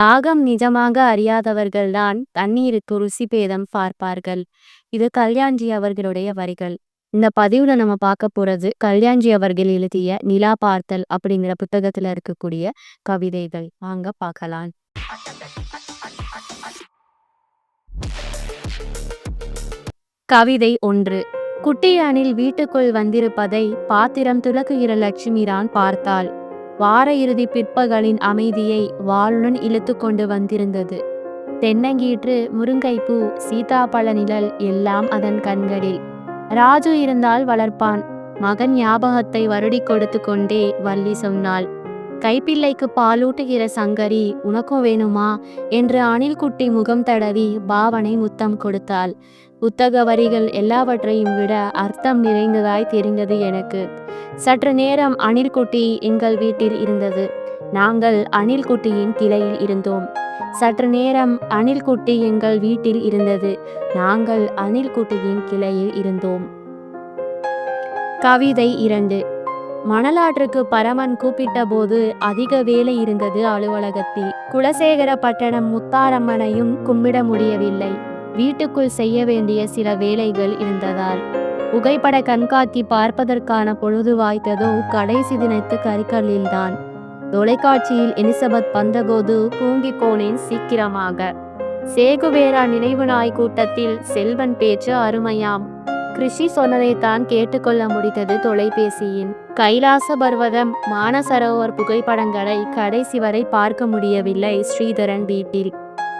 தாகம் நிஜமாக அறியாதவர்கள்தான் தண்ணீருக்கு ருசி பேதம் பார்ப்பார்கள். இது கல்யாண்ஜி அவர்களுடைய வரிகள். இந்த பதிவுல நம்ம பார்க்க போறது கல்யாண்ஜி அவர்கள் எழுதிய நிலா பார்த்தல் அப்படிங்கிற புத்தகத்துல இருக்கக்கூடிய கவிதைகள். வாங்க பார்க்கலாம். கவிதை ஒன்று. குட்டியானில் வீட்டுக்குள் வந்திருப்பதை பாத்திரம் துலக்குகிற லட்சுமிரான் பார்த்தாள். வார இறுதி பிற்பகலின் அமைதியை வாளுடன் இழுத்து கொண்டு வந்திருந்தது. தென்னங்கீற்று முருங்கைப்பூ சீதாப்பழ நிழல் எல்லாம் அதன் கண்களில். ராஜு இருந்தால் வளர்ப்பான். மகன் ஞாபகத்தை வருடி கொடுத்து கொண்டே வள்ளி சொன்னாள். கைப்பிள்ளைக்கு பாலூட்டுகிற சங்கரி உனக்கும் வேணுமா? என்று அணில்குட்டி முகம் தடவி பாவனை முத்தம் கொடுத்தாள். புத்தக வரிகள் எல்லாவற்றையும் விட அர்த்தம் நிறைந்ததாய் தெரிந்தது எனக்கு. சற்று நேரம் அணில்குட்டி எங்கள் வீட்டில் இருந்தது. நாங்கள் அணில்குட்டியின் கிளையில் இருந்தோம். சற்று நேரம் அணில்குட்டி எங்கள் வீட்டில் இருந்தது. நாங்கள் அணில்குட்டியின் கிளையில் இருந்தோம். கவிதை இரண்டு. மணலாற்றுக்கு பரமன் கூப்பிட்ட போது அதிக வேலை இருந்தது அலுவலகத்தில். குலசேகர பட்டணம் முத்தாரம்மனையும் கும்பிட முடியவில்லை. வீட்டுக்குள் செய்ய வேண்டிய சில வேலைகள் இருந்ததால் புகைப்பட கண்காட்சி பார்ப்பதற்கான பொழுது வாய்த்ததோ கடைசி தினத்து கரிக்கல்லில்தான் தொலைக்காட்சியில் எலிசபெத் வந்தபோது தூங்கி போனேன் சீக்கிரமாக. சேகுவேரா நினைவு நாய் கூட்டத்தில் செல்வன் பேச்சு அருமையாம். கிருஷி சொன்னதைத்தான் கேட்டுக்கொள்ள முடிந்தது தொலைபேசியின். கைலாச பர்வதம் மானசரோவர் புகைப்படங்களை கடைசி வரை பார்க்க முடியவில்லை ஸ்ரீதரன் வீட்டில்.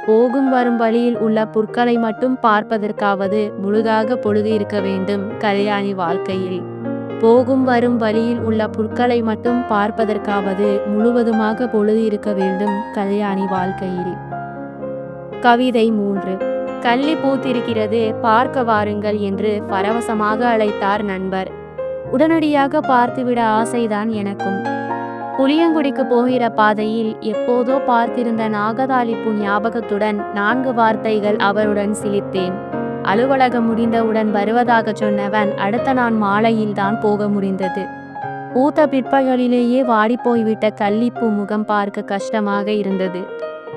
போகும் வரும் வழியில் உள்ள புற்களை மட்டும் பார்ப்பதற்காவது முழுதாக பொழுது இருக்க வேண்டும் கல்யாணி வாழ்க்கையில். போகும் வரும் வழியில் உள்ள புற்களை மட்டும் பார்ப்பதற்காவது முழுவதுமாக பொழுது இருக்க வேண்டும் கல்யாணி வாழ்க்கையில். கவிதை மூன்று. கள்ளி பூத்திருக்கிறது பார்க்க வாருங்கள் என்று பரவசமாக அழைத்தார் நண்பர். உடனடியாக பார்த்துவிட ஆசைதான் எனக்கும். புளியங்குடிக்கு போகிற பாதையில் எப்போதோ பார்த்திருந்த நாகதாளிப்பு ஞாபகத்துடன் நான்கு வார்த்தைகள் அவருடன் சிலித்தேன் அலுவலகம் முடிந்தவுடன் வருவதாக சொன்னவன் அடுத்த நான் மாலையில்தான் போக முடிந்தது. பூத்த பிற்பகலிலேயே வாடிப்போய்விட்ட கள்ளிப்பூ முகம் பார்க்க கஷ்டமாக இருந்தது.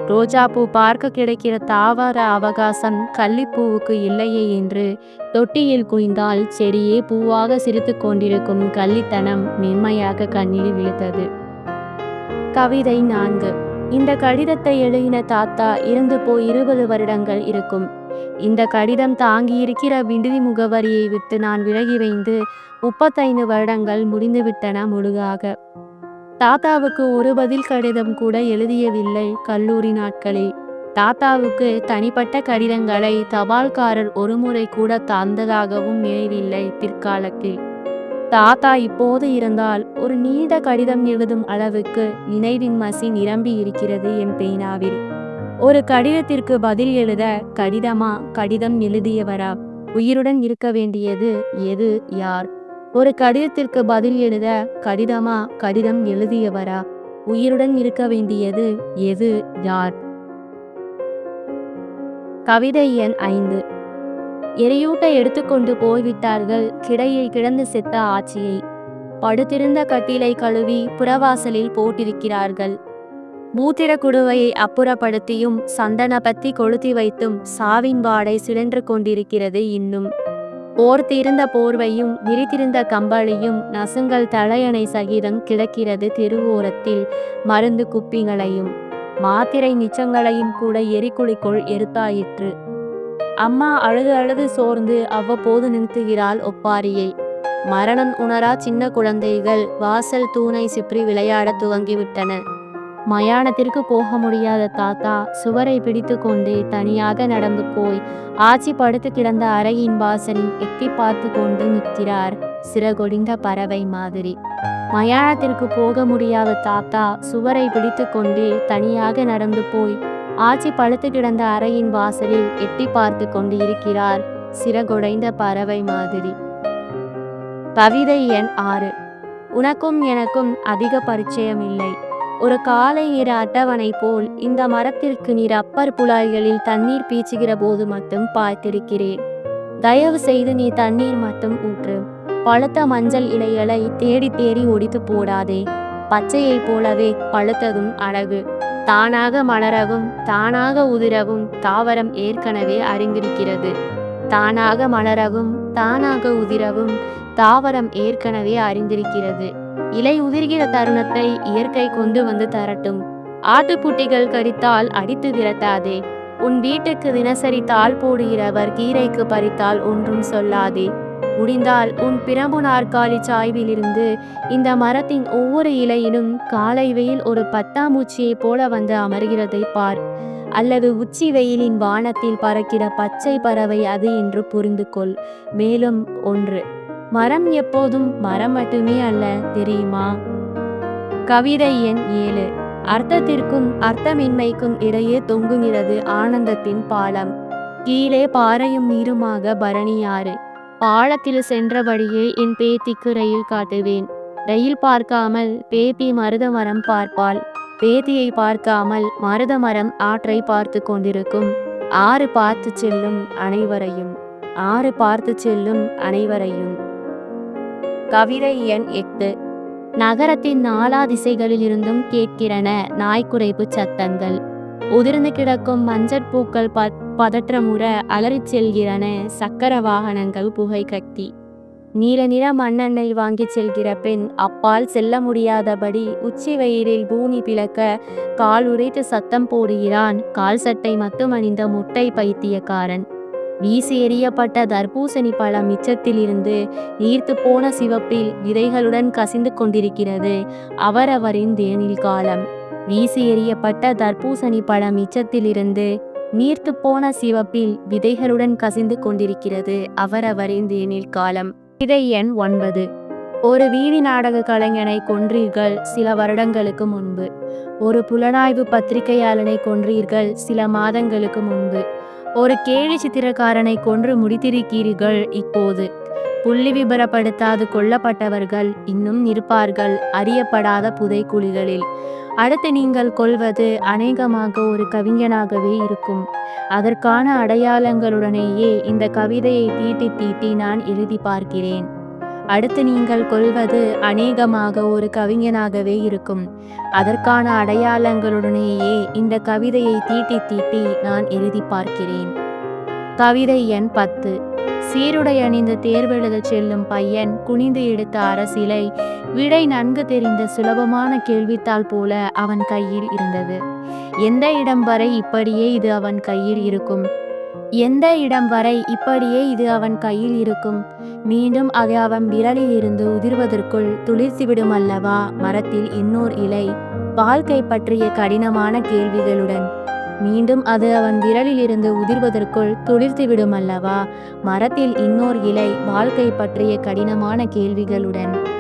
ரோஜாப்பூ பார்க்க கிடைக்கிற தாவர அவகாசம் கள்ளிப்பூவுக்கு இல்லையே என்று தொட்டியில் குனிந்தால் செடியே பூவாக சிரித்து கொண்டிருக்கும் கள்ளித்தனம் மென்மையாக கண்ணில் விழுத்தது கவிதை நான்கு. இந்த கடிதத்தை எழுதின தாத்தா இறந்து போய் இருபது வருடங்கள் இருக்கும். இந்த கடிதம் தாங்கியிருக்கிற விடுதி முகவரியை விட்டு நான் விலகி வைந்து முப்பத்தைந்து வருடங்கள் முடிந்துவிட்டன முழுகாக தாத்தாவுக்கு ஒரு பதில் கடிதம் கூட எழுதியவில்லை கல்லூரி நாட்களில். தாத்தாவுக்கு தனிப்பட்ட கடிதங்களை தபால்காரர் ஒருமுறை கூட தந்ததாகவும் நினைவில்லை பிற்காலத்தில். தாத்தா இப்போது இருந்தால் ஒரு நீண்ட கடிதம் எழுதும் அளவுக்கு நினைவின் மசி நிரம்பி இருக்கிறது என் பேனாவில். ஒரு கடிதத்திற்கு பதில் எழுத கடிதமா? கடிதம் எழுதியவரா? உயிருடன் இருக்க வேண்டியது எது? யார்? ஒரு கடிதத்திற்கு பதில் எழுத கடிதமா? கடிதம் எழுதியவரா? உயிருடன் இருக்க வேண்டியது எது? யார்? கவிதை எண் ஐந்து. எரியூட்டை எடுத்துக்கொண்டு போய்விட்டார்கள். கிடையில் கிடந்து செத்த ஆட்சியை படுத்திருந்த கட்டிலை கழுவி புறவாசலில் போட்டிருக்கிறார்கள். மூத்திர குடுவையை அப்புறப்படுத்தியும் சந்தன பத்தி கொளுத்தி வைத்தும் சாவின் வாடை சுழன்று கொண்டிருக்கிறது இன்னும். போர்த்திருந்த போர்வையும் விரித்திருந்த கம்பளியும் நசுங்கள் தலையணை சகிதம் கிடக்கிறது திருவோரத்தில் மருந்து குப்பிகளையும். மாத்திரை நிச்சங்களையும் கூட எரிக்குழிக்குள் எருத்தாயிற்று அம்மா அழுது அழுது சோர்ந்து அவ்வப்போது நிறுத்துகிறாள் ஒப்பாரியை. மரணம் உணரா சின்ன குழந்தைகள் வாசல் தூணை சுற்றி விளையாட துவங்கிவிட்டன. மயானத்திற்கு போக முடியாத தாத்தா சுவரை பிடித்து கொண்டு தனியாக நடந்து போய் ஆட்சி படுத்து கிடந்த அறையின் வாசலில் எட்டி பார்த்து கொண்டு நிற்கிறார் சிறகொடிந்த பறவை மாதிரி. மயானத்திற்கு போக முடியாத தாத்தா சுவரை பிடித்து கொண்டு தனியாக நடந்து போய் ஆச்சி பழுத்து கிடந்த அறையின் வாசலில் எட்டி பார்த்து கொண்டு இருக்கிறார் சிறகுடைந்த பறவை மாதிரி. கவிதை எண் ஆறு. உனக்கும் எனக்கும் அதிக பரிச்சயம் இல்லை ஒரு காலை நிற அட்டவணை போல் இந்த மரத்திற்கு நீர் அப்பர் புலாய்களில் தண்ணீர் பீச்சுகிற போது மட்டும் பார்த்திருக்கிறேன். தயவு செய்து நீ தண்ணீர் மட்டும் ஊற்று. பழுத்த மஞ்சள் இலைகளை தேடி தேடி ஒடித்து போடாதே. பச்சையைப் போலவே பழுத்ததும் அழகு. தானாக மலரவும் தானாக உதிரவும் தாவரம் ஏற்கனவே அறிந்திருக்கிறது. தானாக மலரவும் தானாக உதிரவும் தாவரம் ஏற்கனவே அறிந்திருக்கிறது. இலை உதிர்கிற தருணத்தை இயற்கை கொண்டு வந்து தரட்டும். ஆட்டுக்குட்டிகள் கடித்தால் அடித்து விரட்டாதே உன் வீட்டுக்கு தினசரி தாள் போடுகிறவர் கீரைக்கு பறித்தால் ஒன்றும் சொல்லாதே. முடிந்தால் உன் பிரம்பு நாற்காலி சாய்விலிருந்து இந்த மரத்தின் ஒவ்வொரு இலையிலும் காலை வெயில் ஒரு பத்தாமூச்சியைப் போல வந்து அமர்கிறதை பார். அல்லது உச்சி வெயிலின் வானத்தில் பறக்கிற பச்சை பறவை அது என்று புரிந்து கொள். மேலும் ஒன்று மரம் எப்போதும் மரம் மட்டுமே அல்ல தெரியுமா? கவிதை எண் ஏழு அர்த்தத்திற்கும் அர்த்தமின்மைக்கும் இடையே தொங்குகிறது ஆனந்தத்தின் பாலம். கீழே பாறையும் நீருமாக பரணியாறு பாலத்தில் சென்றபடியே என் பேத்திக்கு ரயில் காட்டுவேன். ரயில் பார்க்காமல் பேத்தி மருத மரம் பார்ப்பாள். பேத்தியை பார்க்காமல் மருத மரம் ஆற்றை பார்த்து கொண்டிருக்கும். ஆறு பார்த்து செல்லும் அனைவரையும். ஆறு பார்த்து செல்லும் அனைவரையும். கவிதை எண் எட்டு. நகரத்தின் நாலா திசைகளிலிருந்தும் கேட்கிறன நாய்க்குறைப்பு சத்தங்கள். உதிர்ந்து கிடக்கும் மஞ்சள் பூக்கள் பதற்றமுற அலறிச் செல்கிறன சக்கர வாகனங்கள் புகை கட்டி. நீல நிற மண்ணெண்ணெய் வாங்கிச் செல்கிற பெண் அப்பால் செல்ல முடியாதபடி உச்சி வயிறில் பூமி பிளக்க கால் உரைத்து சத்தம் போடுகிறான். கால் சட்டை மட்டும் அணிந்த முட்டை பைத்தியக்காரன். வீசி எறியப்பட்ட தர்பூசணி பழம் மிச்சத்திலிருந்து நீர்த்து போன சிவப்பில் விதைகளுடன் கசிந்து கொண்டிருக்கிறது. அவரவரின் தேனில் காலம். வீசி எறியப்பட்ட தர்பூசணி பழம் மிச்சத்திலிருந்து நீர்த்து போன சிவப்பில் விதைகளுடன் கசிந்து கொண்டிருக்கிறது அவரவரின் தேனில் காலம். இதை எண் ஒன்பது. ஒரு வீதி நாடக கலைஞனை கொன்றீர்கள் சில வருடங்களுக்கு முன்பு. ஒரு புலனாய்வு பத்திரிகையாளனை கொன்றீர்கள் சில மாதங்களுக்கு முன்பு. ஒரு கேலி சித்திரக்காரனை கொன்று முடித்திருக்கிறீர்கள் இப்போது. புள்ளி விபரப்படுத்தாது கொல்லப்பட்டவர்கள் இன்னும் இருப்பார்கள் அறியப்படாத புதைக்குழிகளில் அடுத்து நீங்கள் கொள்வது அநேகமாக ஒரு கவிஞனாகவே இருக்கும். அதற்கான அடையாளங்களுடனேயே இந்த கவிதையை தீட்டி தீட்டி நான் எழுதி பார்க்கிறேன். அடுத்து நீங்கள் கொள்வது அநேகமாக ஒரு கவிஞனாகவே இருக்கும். அதற்கான அடையாளங்களுடனேயே இந்த கவிதையை தீட்டி தீட்டி நான் எழுதி பார்க்கிறேன். கவிதை எண் பத்து. சீருடை அணிந்து தேர்வெழுத செல்லும் பையன் குனிந்து எடுத்த அரசிலை விடை நன்கு தெரிந்த சுலபமான கேள்வித்தாள் போல அவன் கையில் இருந்தது. எந்த இடம் வரை இப்படியே இது அவன் கையில் இருக்கும்? எந்த இடம் வரை இப்படியே இது அவன் கையில் இருக்கும்? மீண்டும் அது அவன் விரலில் இருந்து உதிர்வதற்குள் துளிர்ச்சிவிடும் அல்லவா? மரத்தில் இன்னோர் இலை. வாழ்க்கை பற்றிய கடினமான கேள்விகளுடன். மீண்டும் அது அவன் விரலில் இருந்து உதிர்வதற்குள் துளிர்த்துவிடும் அல்லவா? மரத்தில் இன்னோர் இலை. வாழ்க்கை பற்றிய கடினமான கேள்விகளுடன்.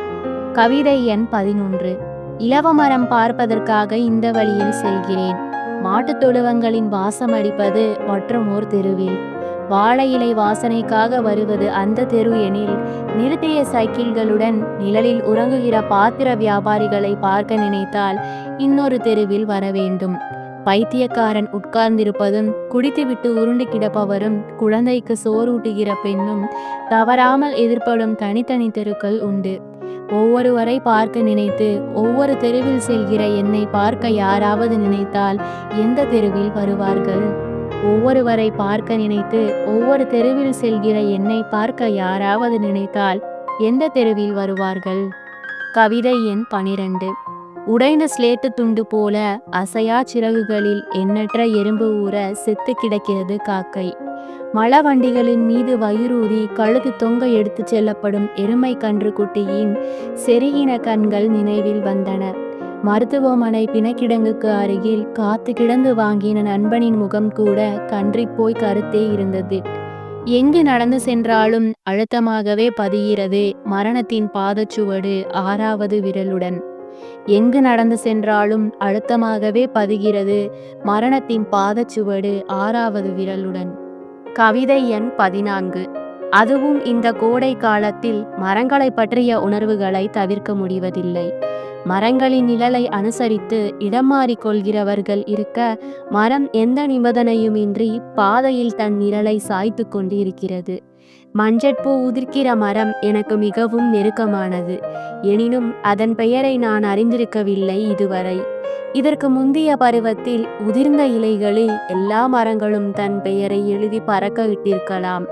கவிதை எண் பதினொன்று. இலவமரம் பார்ப்பதற்காக இந்த வழியில் செல்கிறேன். மாட்டுத் தொழுவங்களின் வாசம் அடிப்பது மற்றும் தெருவில். வாழை இலை வாசனைக்காக வருவது அந்த தெரு எனில் நிறுத்திய சைக்கிள்களுடன் நிழலில் உறங்குகிற பாத்திர வியாபாரிகளை பார்க்க நினைத்தால் இன்னொரு தெருவில் வர வேண்டும். பைத்தியக்காரன் உட்கார்ந்திருப்பதும் குடித்துவிட்டு உருண்டு கிடப்பவரும் குழந்தைக்கு சோறூட்டுகிற பெண்ணும் தவறாமல் எதிர்ப்படும் தனித்தனி தெருக்கள் உண்டு. ஒவ்வொருவரை பார்க்க நினைத்து ஒவ்வொரு தெருவில் செல்கிற என்னை பார்க்க யாராவது நினைத்தால் எந்த தெருவில் வருவார்கள்? ஒவ்வொருவரை பார்க்க நினைத்து ஒவ்வொரு தெருவில் செல்கிற என்னை பார்க்க யாராவது நினைத்தால் எந்த தெருவில் வருவார்கள்? கவிதை எண் பனிரெண்டு. உடைந்த ஸ்லேட்டு துண்டு போல அசையா சிறகுகளில் எண்ணற்ற எறும்பு ஊற செத்து கிடக்கிறது காக்கை. மலவண்டிகளின் மீது வயிறூறி கழுது தொங்க எடுத்துச் செல்லப்படும் எருமை கன்று குட்டியின் செருகின கண்கள் நினைவில் வந்தன. மருத்துவமனை பிணக்கிடங்குக்கு அருகில் காத்து கிடந்து வாங்கின நண்பனின் முகம் கூட கன்றி போய் கருத்தே இருந்தது. எங்கு நடந்து சென்றாலும் அழுத்தமாகவே பதிகிறது மரணத்தின் பாதச்சுவடு ஆறாவது விரலுடன். எங்கு நடந்து சென்றாலும் அழுத்தமாகவே பதிகிறது மரணத்தின் பாதச்சுவடு ஆறாவது விரலுடன். கவிதை எண் பதினான்கு. அதுவும் இந்த கோடை காலத்தில் மரங்களை பற்றிய உணர்வுகளை தவிர்க்க முடிவதில்லை. மரங்களின் நிழலை அனுசரித்து இடம் மாறிக்கொள்கிறவர்கள் இருக்க மரம் எந்த நிபந்தனையுமின்றி பாதையில் தன் நிழலை சாய்த்து கொண்டிருக்கிறது. மஞ்சட்பூ உதிர்க்கிற மரம் எனக்கு மிகவும் நெருக்கமானது. எனினும் அதன் பெயரை நான் அறிந்திருக்கவில்லை இதுவரை. இதற்கு முந்திய பருவத்தில் உதிர்ந்த இலைகளில் எல்லா மரங்களும் தன் பெயரை எழுதி பறக்க விட்டிருக்கலாம்.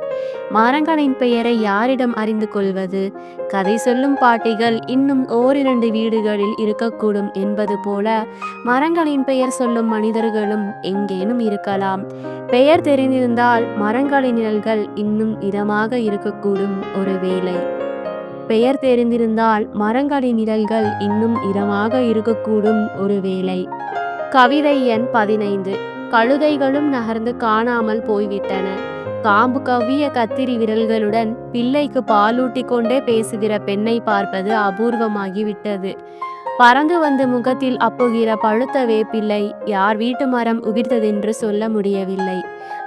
மரங்களின் பெயரை யாரிடம் அறிந்து கொள்வது? கதை சொல்லும் பாட்டிகள் இன்னும் ஓரிரண்டு வீடுகளில் இருக்கக்கூடும் என்பது போல மரங்களின் பெயர் சொல்லும் மனிதர்களும் எங்கேனும் இருக்கலாம். பெயர் தெரிந்திருந்தால் மரங்களின் நிழல்கள் இன்னும் இதமாக இருக்கக்கூடும் ஒருவேளை பெயர் தெரிந்திருந்தால் மரங்களின் நிழல்கள் இன்னும் இரமாக இருக்கக்கூடும் ஒருவேளை கவிதை எண் பதினைந்து. கழுதைகளும் நகர்ந்து காணாமல் போய்விட்டன. காம்பு கவ்விய கத்திரி விரல்களுடன் பிள்ளைக்கு பாலூட்டி கொண்டே பேசுகிற பெண்ணை பார்ப்பது அபூர்வமாகிவிட்டது. பறந்து வந்து முகத்தில் அப்புகிற பழுத்த வேப்பிள்ளை யார் வீட்டு மரம் உகிர்த்ததென்று சொல்ல முடியவில்லை.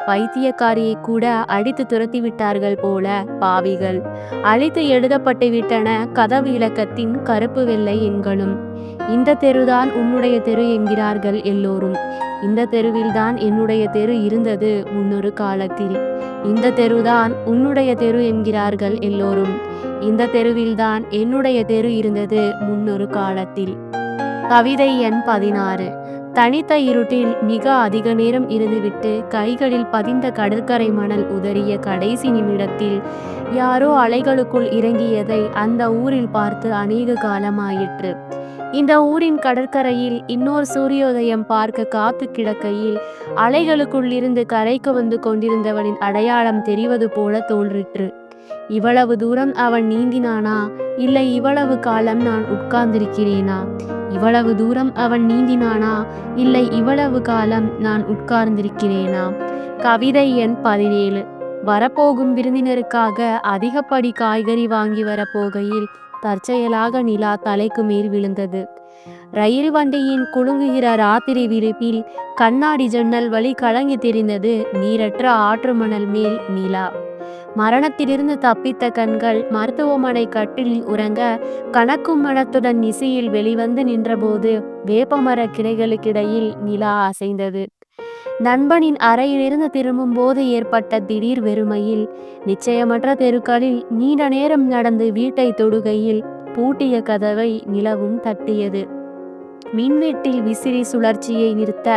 வைத்தியக்காரியை கூட அடித்து துரத்தி விட்டார்கள் போல பாவிகள். அழித்து எழுதப்பட்டு விட்டன கதவு இலக்கத்தின் கருப்பு வெள்ளை எண்களும். இந்த தெருதான் உன்னுடைய தெரு என்கிறார்கள் எல்லோரும். இந்த தெருவில்தான் என்னுடைய தெரு இருந்தது முன்னொரு காலத்தில். இந்த தெருதான் உன்னுடைய தெரு என்கிறார்கள் எல்லோரும். இந்த தெருவில்தான் என்னுடைய தெரு இருந்தது முன்னொரு காலத்தில். கவிதை எண் பதினாறு. தனித்த இருட்டில் மிக அதிக நேரம் இருந்துவிட்டு கைகளில் பதிந்த கடற்கரை மணல் உதறிய கடைசி நிமிடத்தில் யாரோ அலைகளுக்குள் இறங்கியதை அந்த ஊரில் பார்த்து அநேக காலமாயிற்று. இந்த ஊரின் கடற்கரையில் இன்னொரு சூரியோதயம் பார்க்க காத்து கிடக்கையில் அலைகளுக்குள் இருந்து கரைக்கு வந்து கொண்டிருந்தவனின் அடையாளம் தெரிவது போல தோன்றிற்று. இவ்வளவு தூரம் அவன் நீந்தினானா? இல்லை இவ்வளவு காலம் நான் உட்கார்ந்திருக்கிறேனா? இவ்வளவு தூரம் அவன் நீந்தினானா? இல்லை இவ்வளவு காலம் நான் உட்கார்ந்திருக்கிறேனா? கவிதை எண் பதினேழு. வரப்போகும் விருந்தினருக்காக அதிகப்படி காய்கறி வாங்கி வரப்போகையில் தற்செயலாக நிலா தலைக்கு மேல் விழுந்தது. ரயில் வண்டியின் குலுங்குகிற ராத்திரி விரிப்பில் கண்ணாடி ஜன்னல் வழி கலங்கி தெரிந்தது நீரற்ற ஆற்று மணல் மேல் நிலா. மரணத்திலிருந்து தப்பித்த கண்கள் மருத்துவமனை கட்டிலில் உறங்க கணக்கும் மனத்துடன் இசையில் வெளிவந்து நின்றபோது வேப்பமர கிளைகளுக்கிடையில் நிலா அசைந்தது. நண்பனின் அறையிலிருந்து திரும்பும் போது ஏற்பட்ட திடீர் வெறுமையில் நிச்சயமற்ற தெருக்களில் நீண்ட நேரம் நடந்து வீட்டை தொடுகையில் பூட்டிய கதவை நிலவும் தட்டியது. மின்வெட்டில் விசிறி சுழற்சியை நிறுத்த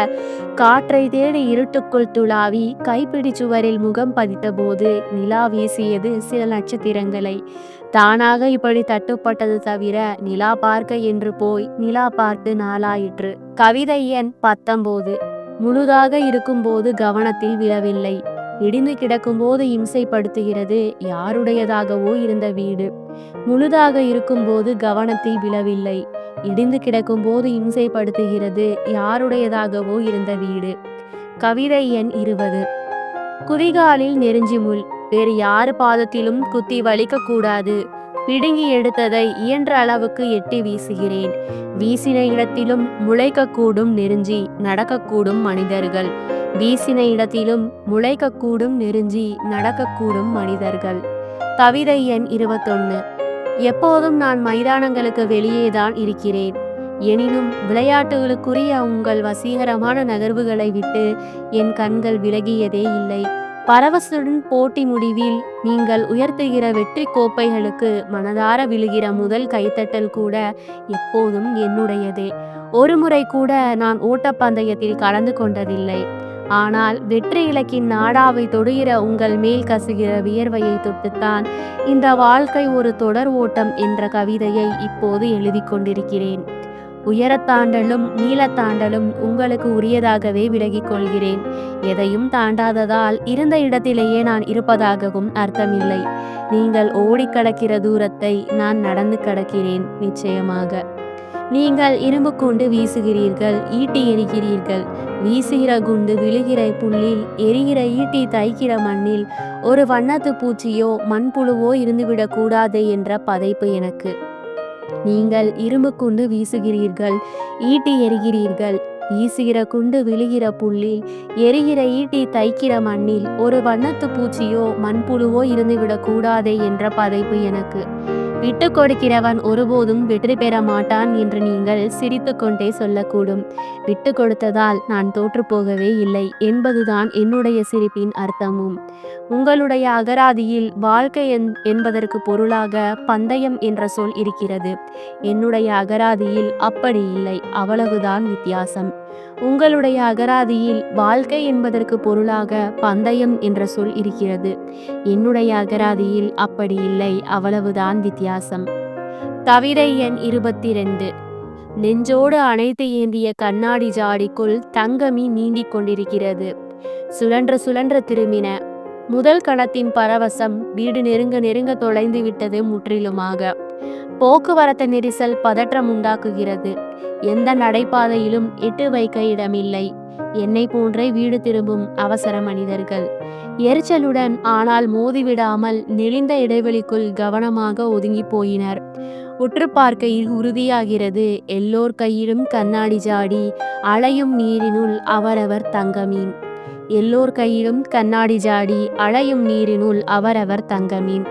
காற்றை தேடி இருட்டுக்குள் துளாவி கைப்பிடி சுவரில் முகம் பதித்தபோது நிலா வீசியது சில நட்சத்திரங்களை. தானாக இப்படி தட்டுப்பட்டது தவிர நிலா பார்க்க என்று போய் நிலா பார்த்து நாளாயிற்று. கவிதை எண் பத்தொம்போது முழுதாக இருக்கும்போது கவனத்தில் விழவில்லை. இடிந்து கிடக்கும்போது இம்சைப்படுத்துகிறது யாருடையதாகவோ இருந்த வீடு. முழுதாக இருக்கும்போது கவனத்தில் விழவில்லை. இடிந்து கிடக்கும்போது இம்சைப்படுத்துகிறது யாருடையதாகவோ இருந்த வீடு. கவிதை எண் இருபது. குதிகாலில் நெருஞ்சி முள். வேறு யாரு பாதத்திலும் குத்தி வலிக்க கூடாது. பிடுங்கி எடுத்ததை இயன்ற அளவுக்கு எட்டி வீசுகிறேன். வீசின இடத்திலும் முளைக்கக்கூடும் நெருஞ்சி நடக்கக்கூடும் மனிதர்கள். வீசின இடத்திலும் முளைக்கக்கூடும் நெருஞ்சி நடக்கக்கூடும் மனிதர்கள். கவிதை எண் இருபத்தொன்னு. எப்போதும் நான் மைதானங்களுக்கு வெளியே தான் இருக்கிறேன். எனினும் விளையாட்டுகளுக்குரிய உங்கள் வசீகரமான நகர்வுகளை விட்டு என் கண்கள் விலகியதே இல்லை. பரவசுடன் போட்டி முடிவில் நீங்கள் உயர்த்துகிற வெற்றி கோப்பைகளுக்கு மனதார விழுகிற முதல் கைத்தட்டல் கூட எப்போதும் என்னுடையதே. ஒருமுறை கூட நான் ஓட்டப்பந்தயத்தில் கலந்து கொண்டதில்லை. ஆனால் வெற்றி இலக்கின் நாடாவை தொடுகிற உங்கள் மேல் கசுகிற வியர்வையை தொட்டுத்தான் இந்த வாழ்க்கை ஒரு தொடர் ஓட்டம் என்ற கவிதையை இப்போது எழுதி கொண்டிருக்கிறேன். உயரத்தாண்டலும் நீளத்தாண்டலும் உங்களுக்கு உரியதாகவே விலகிக் கொள்கிறேன். எதையும் தாண்டாததால் இருந்த இடத்திலேயே நான் இருப்பதாகவும் அர்த்தமில்லை. நீங்கள் ஓடி கடக்கிற தூரத்தை நான் நடந்து கடக்கிறேன் நிச்சயமாக. நீங்கள் இரும்பு கொண்டு வீசுகிறீர்கள் ஈட்டி எரிகிறீர்கள் வீசுகிற குண்டு விழுகிற புல்லில் எரிகிற ஈட்டி தைக்கிற மண்ணில் ஒரு வண்ணத்து பூச்சியோ மண்புழுவோ இருந்துவிடக் கூடாது என்ற பதைப்பு எனக்கு. நீங்கள் இரும்பு குண்டு வீசுகிறீர்கள் ஈட்டி எரிகிறீர்கள். வீசுகிற குண்டு விழுகிற புள்ளில் எரிகிற ஈட்டி தைக்கிற மண்ணில் ஒரு வண்ணத்து பூச்சியோ மண்புழுவோ இருந்துவிடக் கூடாதே என்ற பதைப்பு எனக்கு. விட்டு கொடுக்கிறவன் ஒருபோதும் வெற்றி பெற மாட்டான் என்று நீங்கள் சிரித்துக்கொண்டே சொல்லக்கூடும். விட்டு கொடுத்ததால் நான் தோற்று போகவே இல்லை என்பதுதான் என்னுடைய சிரிப்பின் அர்த்தமும். உங்களுடைய அகராதியில் வாழ்க்கை என் என்பதற்கு பொருளாக பந்தயம் என்ற சொல் இருக்கிறது. என்னுடைய அகராதியில் அப்படி இல்லை அவ்வளவுதான் வித்தியாசம். உங்களுடைய அகராதியில் வாழ்க்கை என்பதற்கு பொருளாக பந்தயம் என்ற சொல் இருக்கிறது. என்னுடைய அகராதியில் அப்படி இல்லை அவ்வளவுதான் வித்தியாசம். தவிர எண் இருபத்தி ரெண்டு நெஞ்சோடு அணைத்து ஏந்திய கண்ணாடி ஜாடிக்குள் தங்கமி நீந்திக் கொண்டிருக்கிறது. சுழன்ற சுழன்ற திரும்பின. முதல் கணத்தின் பரவசம் வீடு நெருங்க நெருங்க தொலைந்து விட்டது முற்றிலுமாக. போக்குவரத்து நெரிசல் பதற்றம் உண்டாக்குகிறது. எந்த நடைபாதையிலும் எட்டு வைக்க இடமில்லை. என்னை போன்றே வீடு திரும்பும் அவசர மனிதர்கள். எரிச்சலுடன் ஆனால் மோதிவிடாமல் நெளிந்த இடைவெளிக்குள் கவனமாக ஒதுங்கி போயினர். உற்று பார்க்கையில் உறுதியாகிறது. எல்லோர் கையிலும் கண்ணாடி ஜாடி அலையும் நீரினுள் அவரவர் தங்கமீன். எல்லோர் கையிலும் கண்ணாடி ஜாடி அலையும் நீரினுள் அவரவர் தங்கமீன்.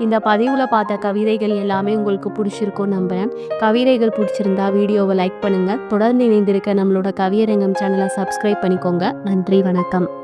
இந்த பதிவில் பார்த்த கவிதைகள் எல்லாமே உங்களுக்கு பிடிச்சிருக்கும் நம்புகிறேன் கவிதைகள் பிடிச்சிருந்தா வீடியோவை லைக் பண்ணுங்கள் தொடர்ந்து இணைந்திருக்க நம்மளோட கவியரங்கம் சேனலை சப்ஸ்கிரைப் பண்ணிக்கோங்க. நன்றி வணக்கம்.